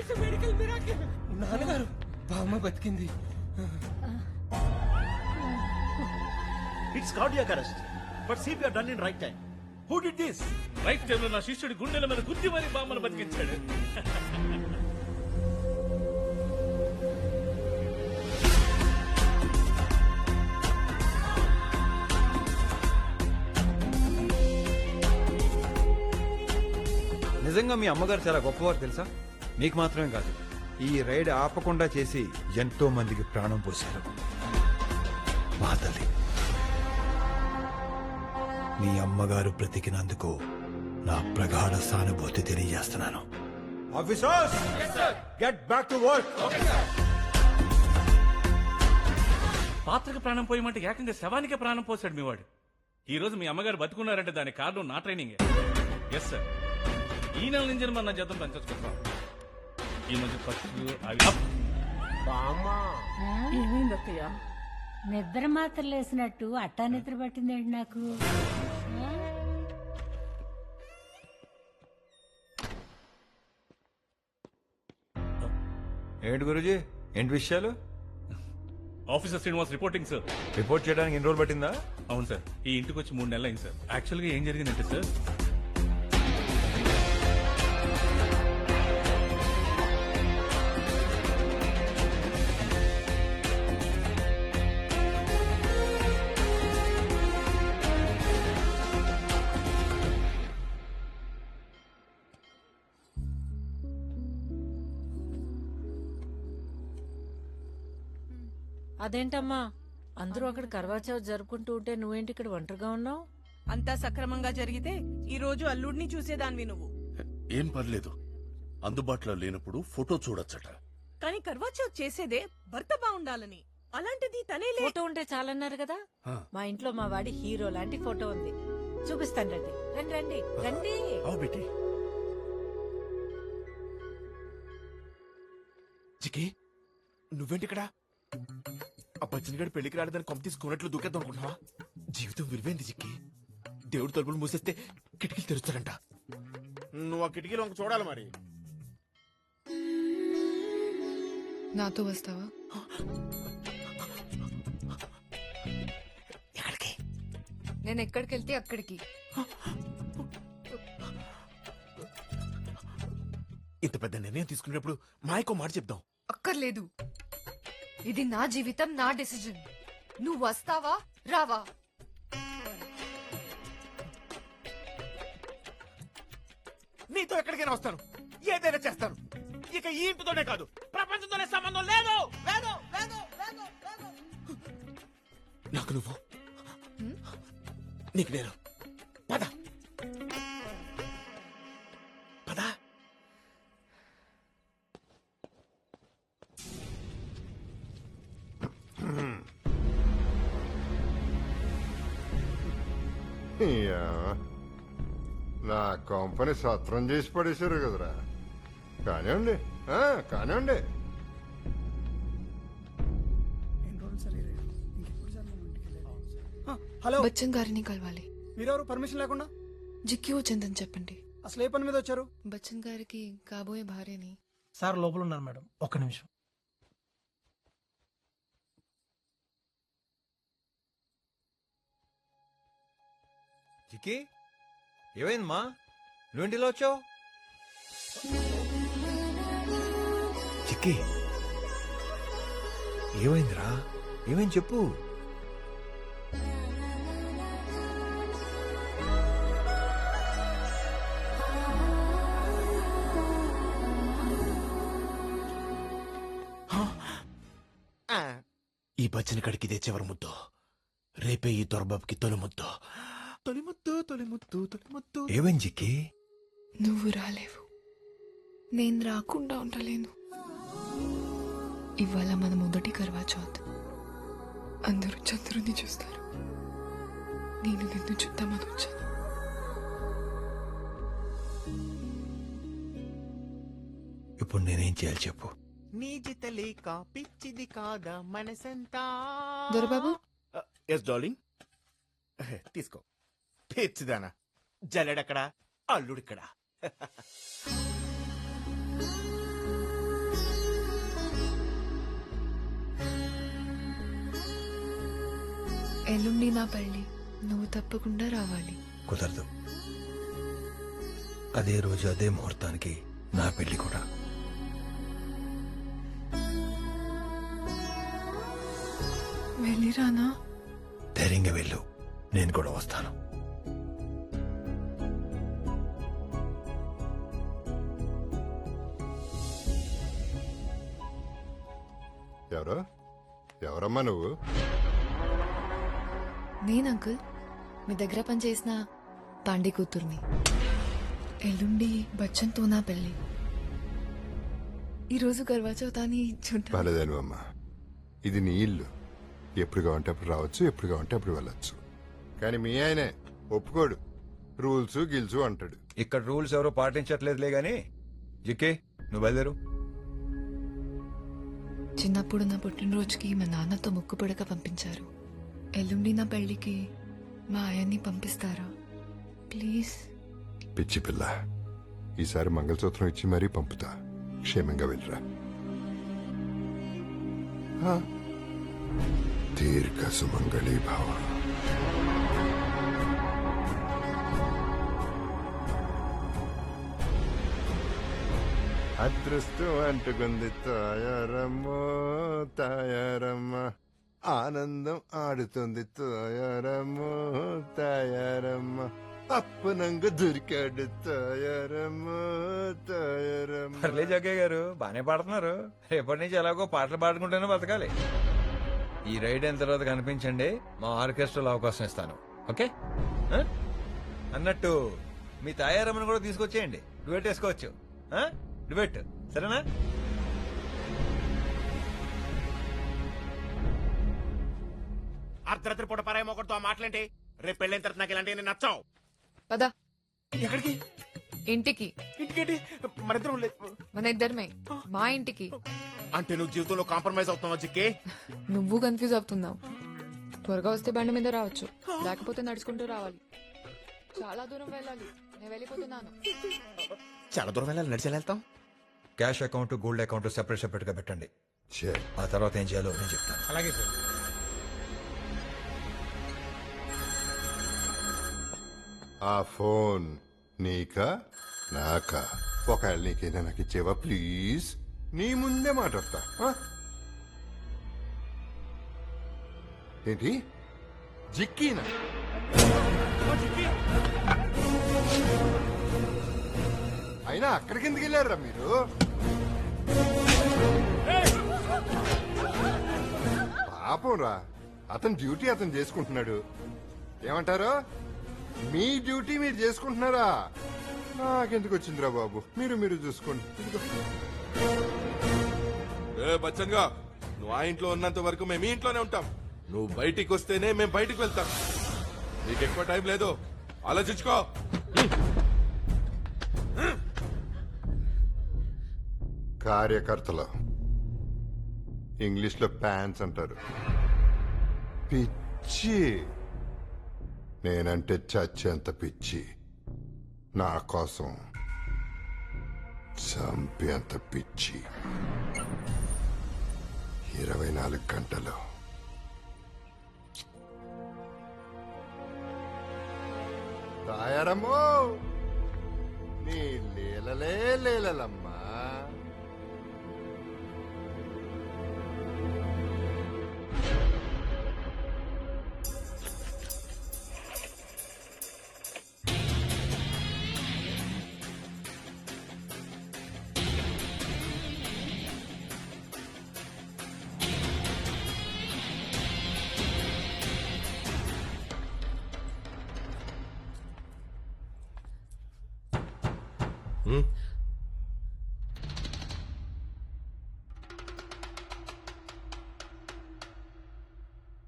It's medical miracle. నాన్నగారు బామ్మ బతికింది. It's cardiac arrest but CPR done in right time. Who did this right టైంలో నా శిష్యుడి గుండెల మీద గుద్ది మరి బామ్మను బతికించాడు. నిజంగా మీ అమ్మగారు చాలా గొప్పవారు తెలుసా? మీకు మాత్రమే కాదు ఈ రైడ్ ఆపకుండా చేసి ఎంతో మందికి ప్రాణం పోశారు. మా తల్లి మీ అమ్మగారు బ్రతికినందుకు నా ప్రగాఢ సానుభూతి తెలియజేస్తున్నాను. Officers! Get back to work పాత్రకు ప్రాణం పోయమంటే ఏకంగా శవానికే ప్రాణం పోసాడు మీ వాడు ఈ రోజు మీ అమ్మగారు బతుకున్నారంటే దానికి కారణం నా ట్రైనింగ్ ఎస్ సార్ ఈ నెల నుంచి మన జీతం పెంచొచ్చుకుంటాం ఈ మధ్య ఖర్చులు అవి అప్. నిద్ర మాత్రం లేసినట్టు అట్టా నిద్ర పట్టిందండి నాకు? ఏంటి గురుజీ? ఏంటి విషయాలు? Officer Srinivas reporting sir. Report చేయడానికి ఎన్ని రోజులు పట్టిందా? అవును సార్. ఈ ఇంటికి వచ్చి మూడు నెలలు అయింది సార్. యాక్చువల్గా ఏం జరిగిందంటే సార్ అదేంటమ్మా? అందరూ అక్కడ కర్వాచౌత్ జరుపుకుంటూ ఉంటే నువ్వేంటి ఇక్కడ ఒంటరిగా ఉన్నావు? అంతా సక్రమంగా జరిగితే ఈ రోజు అల్లుడిని చూసేదానివి నువ్వు. ఏం పర్లేదు. అందుబాటులో లేనప్పుడు ఫోటో చూడొచ్చట. కానీ కర్వాచౌత్ చేసేదే భర్త బాగుండాలని అలాంటిది తనే లే ఫోటో ఉంటే చాలన్నారు కదా? ఆ. మా ఇంట్లో మా వాడి హీరో లాంటి ఫోటో ఉంది. చూపిస్తాను రండి. రండి రండి. రండి. అవు బేటీ చికి నువ్వేంటి బచ్చనిగాడు పెళ్ళికి రాలేదని కొంప తీసుకున్నట్లు దూకేద్దాం అనుకుంటున్నావా? జీవితం విలువైంది చిక్కి దేవుడు తలుపులు మూసేస్తే కిటికీలు తెరుస్తాడంట. నువ్వు ఆ కిటికీలో చూడాలి మరి. నాతో వస్తావా? ఎక్కడికి? నేను ఎక్కడికి వెళ్తే అక్కడికి. ఇంత పెద్ద నిర్ణయం తీసుకునేటప్పుడు మాయకో మాట చెప్దాం. అక్కర్లేదు. ఇది నా జీవితం నా డెసిజన్ నువ్వు వస్తావా రావా? నీతో ఎక్కడికైనా వస్తాను. ఏదైనా చేస్తాను. ఇక ఈ ఇంటితోనే కాదు ప్రపంచంతోనే సంబంధం లేదు. లేదు లేదు లేదు లేదు. నాకు నువ్వు. నీకు నేను. నా కంపెనీ సత్రం చేసి పడేశారు కదరా. కానివ్వండి ఆ, కానివ్వండి. హలో. బచ్చన్ గారిని కలవాలి. మీరెవరు? పర్మిషన్ లేకుండా? జిక్కి వచ్చిందని చెప్పండి. అసలు ఏ పని మీద వచ్చారు? బచ్చన్ గారికి కాబోయే భార్యని సార్ లోపల ఉన్నారు మేడం. ఒక్క నిమిషం. చికి ఏమైందమ్మా? నువ్వేంటిలో వచ్చావు? చిక్కి ఏమైందిరా? ఏమైంది చెప్పు. ఈ బచ్చని కడికి ఇదే చివరి ముద్దు. రేపే ఈ దొరబాబుకి తొలి ముద్దు. తొలి ముద్దు తొలి ముద్దు తొలి ముద్దు ఏమైంది నువ్వు రాలేవు. నేను రాకుండా ఉండలేను. ఇవాళ మన మొదటి కర్వా చౌత్ అందరూ చంద్రుని చూస్తారు. నేను నిన్ను చూద్దామని వచ్చాను. ఇప్పుడు నేనేం చేయాలి చెప్పు. నీ జిత లేక పిచ్చిది కాదా మనసంతా? దొరబాబు? ఎస్ డార్లింగ్ తీసుకో. పిచ్చిదానా జలడక్కడా అల్లుడిక్కడా? ఎల్లుండి నా పెళ్ళి నువ్వు తప్పకుండా రావాలి. కుదరదు. అదే రోజు అదే ముహూర్తానికి నా పెళ్ళి కూడా. వెళ్ళిరానా? ధైర్యంగా వెళ్ళు. నేను కూడా వస్తాను. ఎవరమ్మా నువ్వు. నేను అంకుల్ మీ దగ్గర పనిచేసిన పాండే కూతుర్ని. ఎల్లుండి బచ్చన్తో నా పెళ్ళి. ఈరోజు గర్వా చౌతాని చూడ్డా బాలేదాను అమ్మా ఇది నీ ఇల్లు. ఎప్పుడు కావంటే అప్పుడు రావచ్చు ఎప్పుడు కావంటే అప్పుడు వెళ్ళొచ్చు. కానీ మీ ఆయనే ఒప్పుకోడు. రూల్స్ గిల్సు అంటాడు. ఇక్కడ రూల్స్ ఎవరో పాటించట్లేదులే గాని. జిక్కే నువ్వు బయలుదేరు. చిన్నప్పుడు నా పుట్టినరోజుకి మా నాన్నతో ముక్కుపడక పంపించారు. ఎల్లుండి నా పెళ్ళికి మా ఆయన్ని పంపిస్తారా? ప్లీజ్. పిచ్చి పిల్ల. ఈసారి మంగళసూత్రం ఇచ్చి మరీ పంపుతా. క్షేమంగా వెళ్ళరా. దీర్ఘ సుమంగళి భావ. అదృష్టం అంటుకుంది తాయారమ్మో తాయారమ్మ. ఆనందం ఆడుతుంది తాయారమ్మో తాయారమ్మ. అప్పనంగా దొరికాడు తాయారమ్మో తాయారమ్మ. పర్లే జగ్గయ్య గారు బానే పాడుతున్నారు. రేపటి నుంచి ఎలాగో పాటలు పాడుకుంటేనే బతకాలి. ఈ రైడ్ అయిన తర్వాత కనిపించండి మా ఆర్కెస్ట్రాలో అవకాశం ఇస్తాను. ఓకే? అన్నట్టు మీ తాయారమ్మను కూడా తీసుకొచ్చేయండి. డ్యూట్ వేసుకోవచ్చు. ఆ? డువెట్ సరేనా? అర్ధరాత్రి పూట పరాయి ఒకటితో ఆ మాటలేంటి? రేపు పెళ్ళైన తర్వాత నాకు ఇలాంటి నచ్చావు. పదా. ఎక్కడికి? ఇంటికి. ఇంటికేంటి? మరిద్దరం లే- మన ఇద్దరమే. మా ఇంటికి. అంటే నువ్వు జీవితంలో కాంప్రమైజ్ అవుతున్నావు జిక్కి? నువ్వు కన్ఫ్యూజ్ అవుతున్నావు. త్వరగా వస్తే బండి మీద రావచ్చు. లేకపోతే నడుచుకుంటూ రావాలి. చాలా దూరం వెళ్ళాలి. నేను వెళ్ళిపోతున్నాను. చాలా దూరం వెళ్ళాలి నడిచి వెళ్తాం cash account gold account separate సెపరేట్గా పెట్టండి. ఆ తర్వాత ఏం చేయాలో నేను చెప్తాను. అలాగే సార్. ఆ ఫోన్ నీకా? నాకా? ఒకవేళ నీకైనా నాకు ఇచ్చేవా? ప్లీజ్. నీ ముందే మాట్లాడతా? ఏంటి? జిక్కీనా? అయినా అక్కడికి ఎందుకు వెళ్ళారా మీరు? పాపం రా అతని డ్యూటీ అతను చేసుకుంటున్నాడు. ఏమంటారు? మీ డ్యూటీ మీరు చేసుకుంటున్నారా? నాకెందుకు వచ్చిందిరా బాబు? మీరు మీరు చూసుకోండి. ఏ బచ్చన్గా నువ్వు ఆ ఇంట్లో ఉన్నంత వరకు మేము ఈ ఇంట్లోనే ఉంటాం. నువ్వు బయటికి వస్తేనే మేము బయటికి వెళ్తాం. నీకు ఎక్కువ టైం లేదు. ఆలోచించుకో. కార్యకర్తలు. ఇంగ్లీష్లో ప్యాన్స్ అంటారు. పిచ్చి. నేనంటే చచ్చేంత పిచ్చి. నా కోసం చంపేంత పిచ్చి. ఇరవై నాలుగు గంటలు. తాయారమ్మో నీ లీలలే లీలలమ్మ.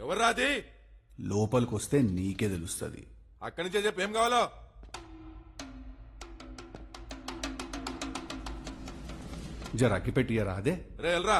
ఎవర్రా అది లోపలికి వస్తే నీకే తెలుస్తుంది. అక్కడి నుంచే చెప్పు ఏం కావాలో? జర అగ్గి పెట్టియరా అదే? రే ఎల్రా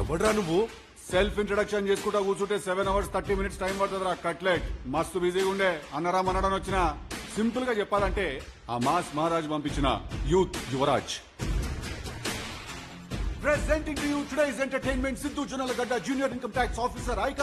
ఎవడ్రా నువ్వు? సెల్ఫ్ ఇంట్రడక్షన్ చేసుకుంటా కూర్చుంటే seven hours thirty minutes time పడుతుందిరా cutlet మస్తు బిజీగా ఉండే అన్నరా మనడం వచ్చిన. సింపుల్గా చెప్పాలంటే ఆ మాస్ మహారాజ్ పంపించిన youth Yuvaraj. Presenting to you today's entertainment, Sidhu Jonnalagadda junior income tax officer I